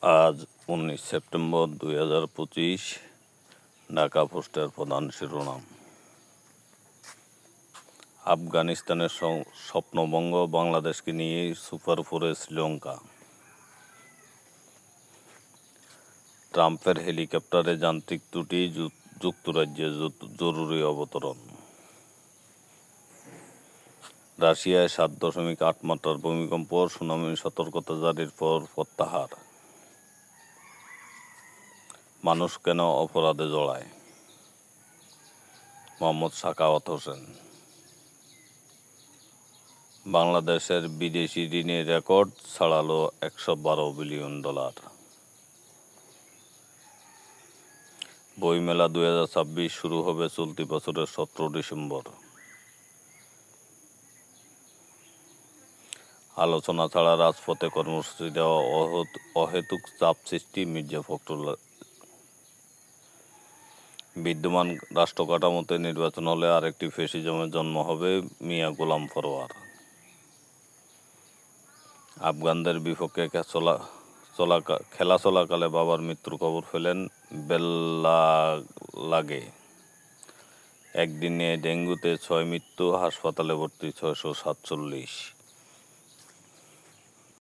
আজ উনিশ সেপ্টেম্বর দুই হাজার পঁচিশ, ঢাকা পোস্টের প্রধান শিরোনাম। আফগানিস্তানের স- স্বপ্নভঙ্গ বাংলাদেশকে নিয়ে সুপার ফোরে শ্রীলঙ্কা। ট্রাম্পের হেলিকপ্টারে যান্ত্রিক ত্রুটি যুক্তরাজ্যে জরুরি অবতরণ। রাশিয়ায় সাত দশমিক আট মাত্রার ভূমিকম্প সুনামি সতর্কতা জারির পর প্রত্যাহার। মানুষ কেন অপরাধে জড়ায়? মোহাম্মদ সাকাওয়াত হোসেন। বাংলাদেশের বিদেশি ঋণের রেকর্ড ছাড়ালো একশো বারো বিলিয়ন ডলার। বইমেলা দুই হাজার ছাব্বিশ শুরু হবে চলতি বছরের সতেরো ডিসেম্বর। আলোচনা ছাড়া রাজপথে কর্মসূচি দেওয়া অহত- অহেতুক চাপ সৃষ্টি মির্জা ফখরুল বিদ্যমান রাষ্ট্র কাঠামোতে নির্বাচন হলে আরেকটি ফেসিজমের জন্ম হবে মিয়া গোলাম ফরোয়ার। আফগানদের বিপক্ষে চলা চলা খেলা চলাকালে বাবার মৃত্যুর খবর পেলেন বেল্লা লাগে একদিনে ডেঙ্গুতে ছয় মৃত্যু, হাসপাতালে ভর্তি ছয়শো সাতচল্লিশ।